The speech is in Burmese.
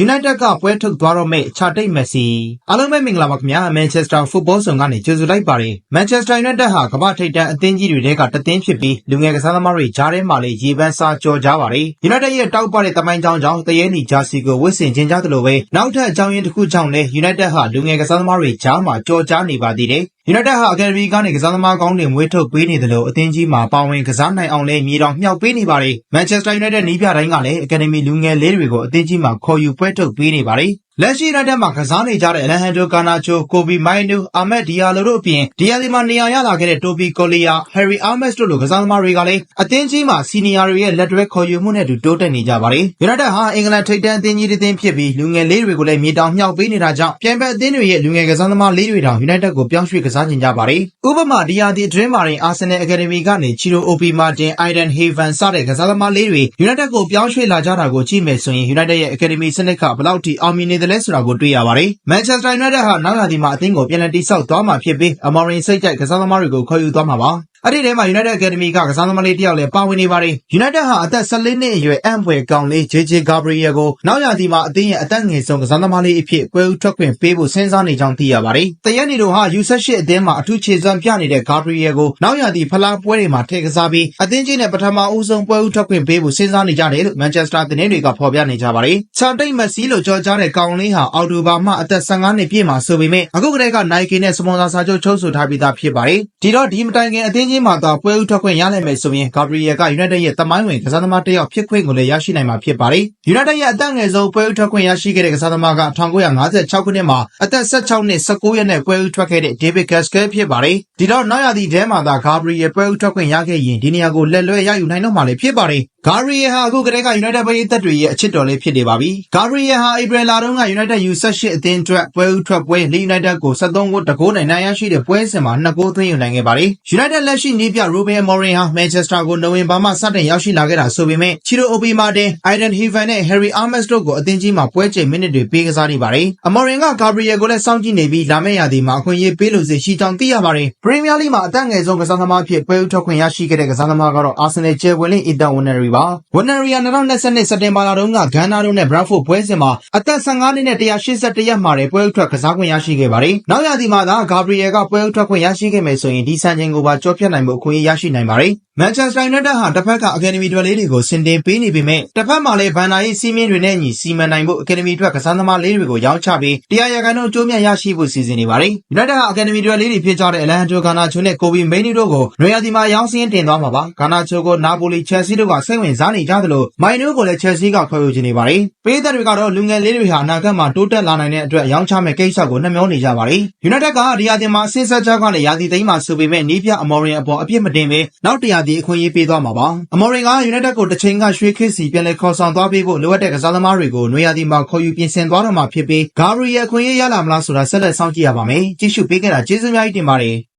United ကပွဲထုတ်သွားတော့မယ့်ချာတိတ်မက်ဆီအားလုံးပဲမင်္ဂလာပါခင်ဗျာ Manchester Football ဆောင်ကနေကြိုဆိုလိုက်ပါတယ် Manchester United ဟာကမ္ဘာထိပ်တန်းအသင်းကြီးတွေထဲကတစ်သင်းဖြစ်ပြီးလူငယ်ကစားသမားတွေကြားထဲမှာလည်းရေပန်းစားကြော်ကြပါတယ် United ရဲ့တောက်ပတဲ့တမိုင်းကြောင်းကြောင့်တရေနီဂျာစီကိုဝတ်ဆင်ခြင်းကြသလိုပဲနောက်ထပ်အကြောင်းရင်းတစ်ခုကြောင့်လည်း United ဟာလူငယ်ကစားသမားတွေကြားမှာကြော်ကြားနေပါသေးတယ် United ဟာ Academy ကနေကစားသမားကောင်းတွေမွေးထုတ်ပေးနေတယ်လို့အသင်းကြီးမှာပါဝင်ကစားနိုင်အောင်လည်းမြေတောင်မြှောက်ပေးနေပါတယ် Manchester United နီးပြတိုင်းကလည်း Academy လူငယ်လေးတွေကိုအသင်းကြီးမှာခေါ်ယူပွဲထုတ်ပေးနေပါတယ် လက်ရှိ United မှာကစားနေကြတဲ့ Alejandro Garnacho, Kobe Mainoo, Ahmed Diallo တို့အပြင် Diallo မှာနေရာရလာခဲ့တဲ့ Toby Collier, Harry Armes တို့လိုကစားသမားတွေကလည်းအသင်းကြီးမှာစီနီယာတွေရဲ့လက်တွဲခေါ်ယူမှုနဲ့အတူတိုးတက်နေကြပါတယ် United ဟာအင်္ဂလန်ထိပ်တန်းအသင်းကြီးတစ်သင်းဖြစ်ပြီးလူငယ်လေးတွေကိုလည်းမြေတောင်မြှောက်ပေးနေတာကြောင့်ပြိုင်ဘက်အသင်းတွေရဲ့လူငယ်ကစားသမားလေးတွေတောင် United ကိုပြောင်းရွှေ့ကစားကြင်ကြပါတယ်ဥပမာဒီယာဒီအတွင်းမှာရင် Arsenal Academy ကနေ Chiro Obi Martin, Aiden Haven စတဲ့ကစားသမားလေးတွေ United ကိုပြောင်းရွှေ့လာကြတာကိုကြည့်မယ်ဆိုရင် United ရဲ့ Academy စနစ်ကဘယ်လောက်ထိအောင်မြင်နေသလဲဆိုတာကိုတွေ့ရပါတယ်။ Manchester United ဟာ နောက်ရာသီမှာ အသင်းကို ပြန်လည်တည်ဆောက်သွားမှာဖြစ်ပြီး Amorim စိတ်ကြိုက်ကစားသမားတွေကို ခေါ်ယူသွားမှာပါ။ အဲ့ဒီထဲမှာ United Academy ကကစားသမားလေးတစ်ယောက်လည်းပါဝင်နေပါတယ်။ United ဟာအသက်14နှစ်အရွယ်အံ့ဖွယ်ကောင်းလေး JJ Gabriel ကိုနောက်ရာသီမှာအသင်းရဲ့အသက်ငယ်ဆုံးကစားသမားလေးအဖြစ်ပွဲဦးထွက်ခွင့်ပေးဖို့စဉ်းစားနေကြောင်းသိရပါတယ်။တရက်နေတို့ဟာ U18 အသင်းမှာအထူးခြေစွမ်းပြနေတဲ့ Gabriel ကိုနောက်ရာသီဖလားပွဲတွေမှာထည့်ကစားပြီးအသင်းကြီးနဲ့ပထမဦးဆုံးပွဲဦးထွက်ခွင့်ပေးဖို့စဉ်းစားနေကြတယ်လို့ Manchester သတင်းတွေကဖော်ပြနေကြပါတယ်။ချာတိတ်မက်ဆီလို့ကြော်ကြားတဲ့ကောင်လေးဟာအော်တိုဘာမှအသက်15နှစ်ပြည့်မှာဆိုပေမဲ့အခုကတည်းက Nike နဲ့စပွန်ဆာစာချုပ်ချုပ်ဆိုထားပြီးသားဖြစ်ပါတယ်။ဒီတော့ဒီမတိုင်ခင်အသင်းကြီးမှာတော့ပွဲဦးထွက်ခွင့်ရနိုင်မယ်ဆိုရင် Gabriel က United ရဲ့တမိုင်းဝင်ကစားသမားတစ်ယောက်ဖြစ်ခွင့်ကိုလည်းရရှိနိုင်မှာဖြစ်ပါတယ်။ United ရဲ့အသက်ငယ်ဆုံးပွဲဦးထွက်ခွင့်ရရှိခဲ့တဲ့ကစားသမားက1956ခုနှစ်မှာအသက်16နှစ်19ရက်နဲ့ပွဲဦးထွက်ခဲ့တဲ့ David Gaskell ဖြစ်ပါတယ်။ဒီတော့နောက်ရာသီထဲမှာသာ Gabriel ပွဲဦးထွက်ခွင့်ရခဲ့ရင်ဒီနေရာကိုလက်လွဲရယူနိုင်တော့မှာလည်းဖြစ်ပါတယ်။ Gabriel ဟာအခုကတည်းက United ပရိသတ်တွေရဲ့အချစ်တော်လေးဖြစ်နေပါပြီ။ Gabriel ဟာဧပြီလတုန်းက United U18 အသင်းအတွက်ပွဲဦးထွက်ပွဲ Leeds United ကို73ဂိုးတဂိုးနဲ့နိုင်ရရှိတဲ့ပွဲစဉ်မှာ2ဂိုးသွင်းယူနိုင်ခဲ့ပါတယ်။ United လက်ရှိနည်းပြ Ruben Amorim ဟာ Manchester ကိုနိုဝင်ဘာမှစတင်ရောက်ရှိလာခဲ့တာဆိုပေမဲ့ Chiro Obi Martin, Aiden Haven နဲ့ Harry Armes တို့ကိုအသင်းကြီးမှာပွဲချိန်မိနစ်တွေပေးကစားနေပါတယ်။ Amorim က Gabriel ကိုလည်းစောင့်ကြည့်နေပြီးလာမယ့်ရာသီမှာအခွင့်အရေးပေးလို့စိတ်ရှိကြောင်းသိရပါတယ်။ Premier League မှာအသက်ငယ်ဆုံးကစားသမားအဖြစ်ပွဲဦးထွက်ခွင့်ရရှိခဲ့တဲ့ကစားသမားကတော့ Arsenal ကျယ်ဝင်လေး Ethan Nwaneri ပါ။ Nwaneri ဟာ2022စက်တင်ဘာလတုန်းကဂန်းနာတို့နဲ့ Brentford ပွဲစဉ်မှာ အသက်15နှစ်နဲ့181ရက်မှာပွဲဦးထွက်ကစားခွင့်ရရှိခဲ့ပါတယ်။နောက်ရာသီမှာသာ Gabriel ကပွဲဦးထွက်ခွင့်ရရှိခဲ့မယ်ဆိုရင် ဒီစံချိန်ကိုပါ ကျော်ဖြတ်နိုင်ဖို့ အခွင့်အရေး ရရှိနိုင်ပါတယ်။ Manchester United ဟာတစ်ဖက်က Academy တွက်လေးတွေကိုစင်တင်ပေးနေပေမဲ့တစ်ဖက်မှာလည်းဘန်နာရေးစီးမင်းတွေနဲ့အညီစီမံနိုင်ဖို့ Academy ထွက်ကစားသမားလေးတွေကိုရောင်းချပြီးတရားရဂိုင်းတို့အကျိုးမြတ်ရရှိဖို့စီစဉ်နေပါတယ်။ United ဟာ Academy တွက်လေးတွေဖြစ်ကြတဲ့ Alejandro Garnacho နဲ့ Kobe Mainoo တို့ကိုနွေရာသီမှာရောင်းစင်းတင်သွားမှာပါ။ Garnacho ကို Napoli, Chelsea တို့ကစိတ်ဝင်စားနေကြသလို Mainoo ကိုလည်း Chelsea ကခေါ်ယူချင်နေပါတယ်။ပရိသတ်တွေကတော့လူငယ်လေးတွေဟာအနာဂတ်မှာတိုးတက်လာနိုင်တဲ့အတွက်ရောင်းချမဲ့ကိစ္စကိုနှမျောနေကြပါတယ်။ United ကဒီရာသီမှာအဆင့်ဆက်ကြောကနေရာသီသိမ်းမှာဆိုပေမဲ့နီးပြ Amorim အပေါ်အပြစ်မတင်ဘဲနောက်တစ်ရာသီအခွင့်အရေးပေးသွားမှာပါ။ Amorim က United ကိုတစ်ချိန်ကရွှေခေတ်စီပြန်လည်ခေါ်ဆောင်သွားပေးဖို့လိုအပ်တဲ့ကစားသမားတွေကိုနွေရာသီမှာခေါ်ယူပြင်ဆင်သွားတော့မှာဖြစ်ပြီး Gabriel အခွင့်အရေးရလာမလားဆိုတာဆက်လက်စောင့်ကြည့်ရပါမယ်။ကြည့်ရှုပေးခဲ့တာကျေးဇူးအများကြီးတင်ပါတယ်။